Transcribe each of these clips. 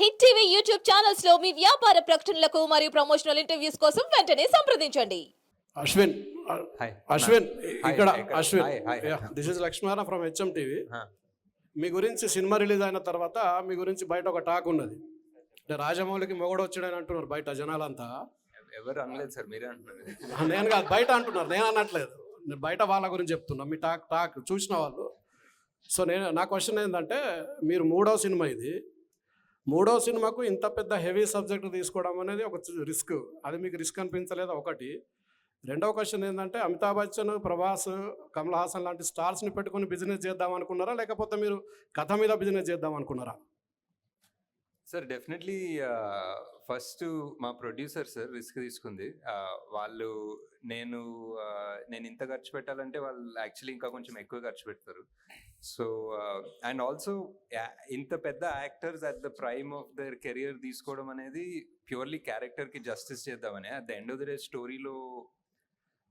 Hit TV YouTube ఛానల్స్లో మీ వ్యాపార ప్రకటనలకు మరియు ప్రమోషనల్ ఇంటర్వ్యూస్ కోసం వెంటనే సంప్రదించండి. అశ్విన్ హాయ్ అశ్విన్ ఇక్కడ. Ashwin. Hi, hi. This is Lakshmana from HM TV హా. మీ గురించి సినిమా రిలీజ్ అయిన తర్వాత మీ గురించి బయట ఒక టాక్ ఉన్నది. అంటే రాజమౌళికి మొగడు వచ్చాడని అంటున్నారు బయట జనాలంతా. ఎవరు అనలేదు సార్ మీరే అంటున్నారు. నేను కాదు బయట అంటున్నారు నేను అనట్లేదు. నేను బయట వాళ్ళ గురించి చెప్తున్నా మీ టాక్ టాక్ చూసిన వాళ్ళు. సో నేను నా క్వశ్చన్ ఏంటంటే మీరు మూడో సినిమా ఇది. మూడో సినిమాకు ఇంత పెద్ద హెవీ సబ్జెక్ట్ తీసుకోవడం అనేది ఒక రిస్క్. అది మీకు రిస్క్ అనిపించలేదు? ఒకటి. రెండవ క్వశ్చన్ ఏంటంటే అమితాబ్ బచ్చన్ ప్రభాస్ కమల్ హాసన్ లాంటి స్టార్స్ని పెట్టుకొని బిజినెస్ చేద్దాం అనుకున్నారా లేకపోతే మీరు కథ మీద బిజినెస్ చేద్దాం అనుకున్నారా సార్ డెఫినెట్లీ ఫస్ట్ మా ప్రొడ్యూసర్ సార్ రిస్క్ తీసుకుంది. వాళ్ళు నేను నేను ఇంత ఖర్చు పెట్టాలంటే వాళ్ళు యాక్చువల్లీ ఇంకా కొంచెం ఎక్కువ ఖర్చు పెడతారు. సో అండ్ ఆల్సో ఇంత పెద్ద actors at the prime of their career తీసుకోవడం అనేది ప్యూర్లీ క్యారెక్టర్కి జస్టిస్ చేద్దామని. At the end of the day స్టోరీలో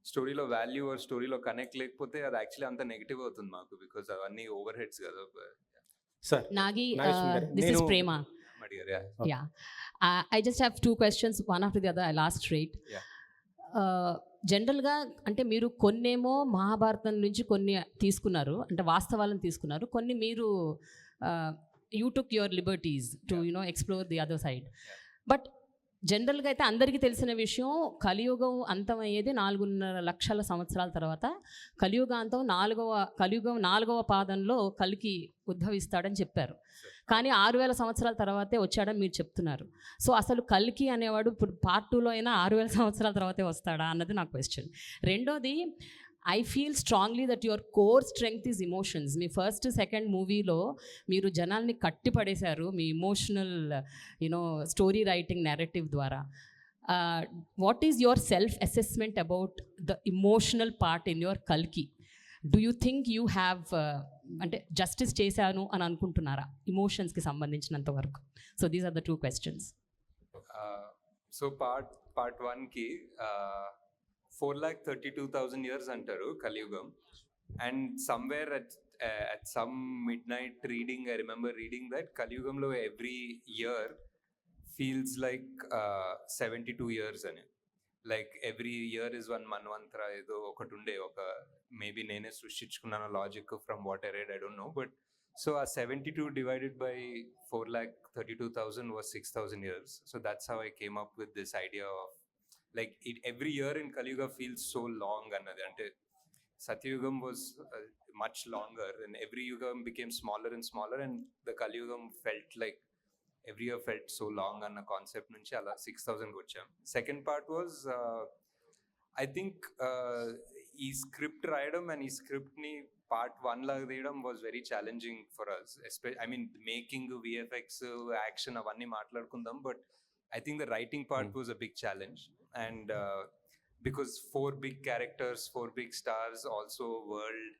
స్టోరీలో వాల్యూ ఆర్ స్టోరీలో కనెక్ట్ లేకపోతే అది యాక్చువల్లీ అంత నెగిటివ్ అవుతుంది మాకు బికాస్ అవన్నీ ఓవర్ హెడ్స్ కదా. Sir Nagi, Nagesh uh, Sundar. అడిగారు yeah. Okay. Yeah. Uh, I just have two questions, one after the other. I'll ask straight. Yeah. Uh, జనరల్గా అంటే మీరు కొన్నేమో మహాభారతం నుంచి కొన్ని తీసుకున్నారు అంటే వాస్తవాలను తీసుకున్నారు కొన్ని మీరు you took your liberties to. You know explore the other side but జనరల్గా అయితే అందరికీ తెలిసిన విషయం కలియుగం అంతమయ్యేది నాలుగున్నర లక్షల సంవత్సరాల తర్వాత. కలియుగాంతం నాలుగవ కలియుగం నాలుగవ పాదంలో కలికి ఉద్భవిస్తాడని చెప్పారు. కానీ ఆరు వేల సంవత్సరాల తర్వాతే వచ్చాడని మీరు చెప్తున్నారు. సో అసలు కల్కి అనేవాడు ఇప్పుడు పార్ట్ టూలో అయినా ఆరు వేల సంవత్సరాల తర్వాతే వస్తాడా అన్నది నా క్వశ్చన్. రెండోది I feel strongly that your core strength is emotions me first second మూవీలో మీరు జనాల్ని కట్టి పడేశారు మీ emotional you know story writing narrative ద్వారా. What is your self assessment about the emotional part in your కల్కి do you think you have అంటే justice చేశాను అని అనుకుంటున్నారా? ఇమోషన్స్కి సంబంధించినంత వరకు. So these are the two questions so part part వన్కి four lakh thirty two thousand years అంటారు కలియుగం. And somewhere at at some midnight reading I remember reading that కలియుగంలో every year feels like seventy two years అని. Like every year is one మన్వంతర ఏదో ఒకటి ఉండే ఒక maybe నేనే సృష్టించుకున్నాను logic from what I read I don't know. But so ఆ seventy two divided by four lakh thirty two thousand was six thousand years. So that's how I came up with this idea of like it every year in Kaliyuga feels so long అన్నది అంటే సత్యయుగం was much longer and every యుగం became smaller and smaller and the కలియుగం felt like every year felt so long అన్న concept నుంచి అలా six థౌసండ్కి వచ్చాం second part was I think uh, ఈ స్క్రిప్ట్ రాయడం అండ్ ఈ స్క్రిప్ట్ని పార్ట్ వన్ లాగా తీయడం was very challenging for us ఎస్పె I mean making VFX action అవన్నీ మాట్లాడుకుందాం but I think the writing part was a big challenge and because four big characters four big stars also world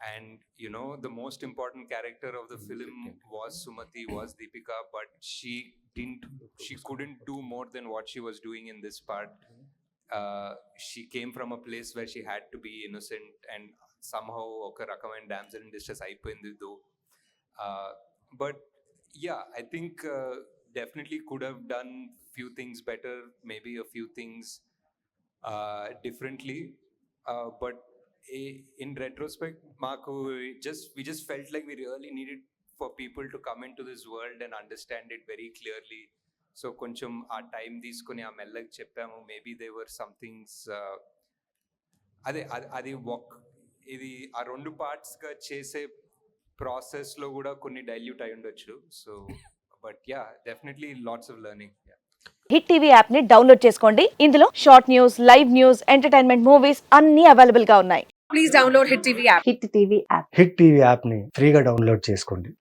and you know the most important character of the film was sumati was deepika but she didn't she couldn't do more than what she was doing in this part uh, she came from a place where she had to be innocent and somehow ఒక రకమైన damsel in distress అయిపోయింది దో but yeah I think definitely could have done few things better maybe a few things differently but in retrospect మాకు just we just felt like we really needed for people to come in to this world and understand it very clearly so కొంచెం ఆ time తీసుకుని ఆ మెల్లకి చెప్పాము maybe they were somethings అదే అది అది ఒక్ ఇది ఆ రెండు పార్ట్స్గా చేసే ప్రాసెస్లో కూడా కొన్ని డైల్యూట్ అయి ఉండొచ్చు so but yeah definitely lots of learning Hit TV యాప్ని డౌన్లోడ్ చేసుకోండి. ఇందులో short news live news entertainment movies అన్ని అవైలబుల్గా ఉన్నాయి. Please download Hit TV app. Hit TV app Hit TV యాప్ని ఫ్రీగా డౌన్లోడ్ చేసుకోండి.